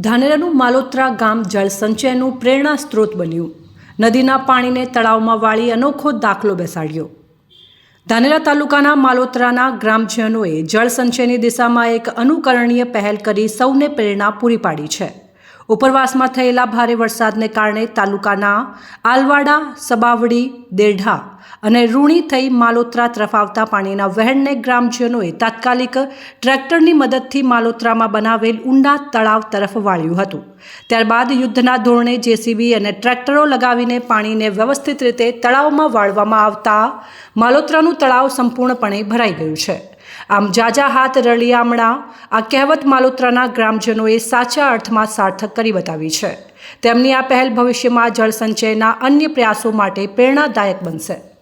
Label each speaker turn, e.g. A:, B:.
A: ધાનેરાનું માલોત્રા ગામ જળસંચયનું પ્રેરણા સ્ત્રોત બન્યું. નદીના પાણીને તળાવમાં વાળી અનોખો દાખલો બેસાડ્યો. ધાનેરા તાલુકાના માલોત્રાના ગ્રામજનોએ જળ સંચયની દિશામાં એક અનુકરણીય પહેલ કરી સૌને પ્રેરણા પૂરી પાડી છે. ઉપરવાસમાં થયેલા ભારે વરસાદને કારણે તાલુકાના આલવાડા, સબાવડી, દેઢા અને રૂણી થઈ માલોત્રા તરફ આવતા પાણીના વહેણને ગ્રામજનોએ તાત્કાલિક ટ્રેક્ટરની મદદથી માલોત્રામાં બનાવેલ ઊંડા તળાવ તરફ વાળ્યું હતું. ત્યારબાદ યુદ્ધના ધોરણે જેસીબી અને ટ્રેક્ટરો લગાવીને પાણીને વ્યવસ્થિત રીતે તળાવમાં વાળવામાં આવતા માલોત્રાનું તળાવ સંપૂર્ણપણે ભરાઈ ગયું છે. આમ જાજા હાથ રળિયામણા આ કહેવત માલોત્રાના ગ્રામજનોએ સાચા અર્થમાં સાર્થક કરી બતાવી છે. તેમની આ પહેલ ભવિષ્યમાં જળસંચયના અન્ય પ્રયાસો માટે પ્રેરણાદાયક બનશે.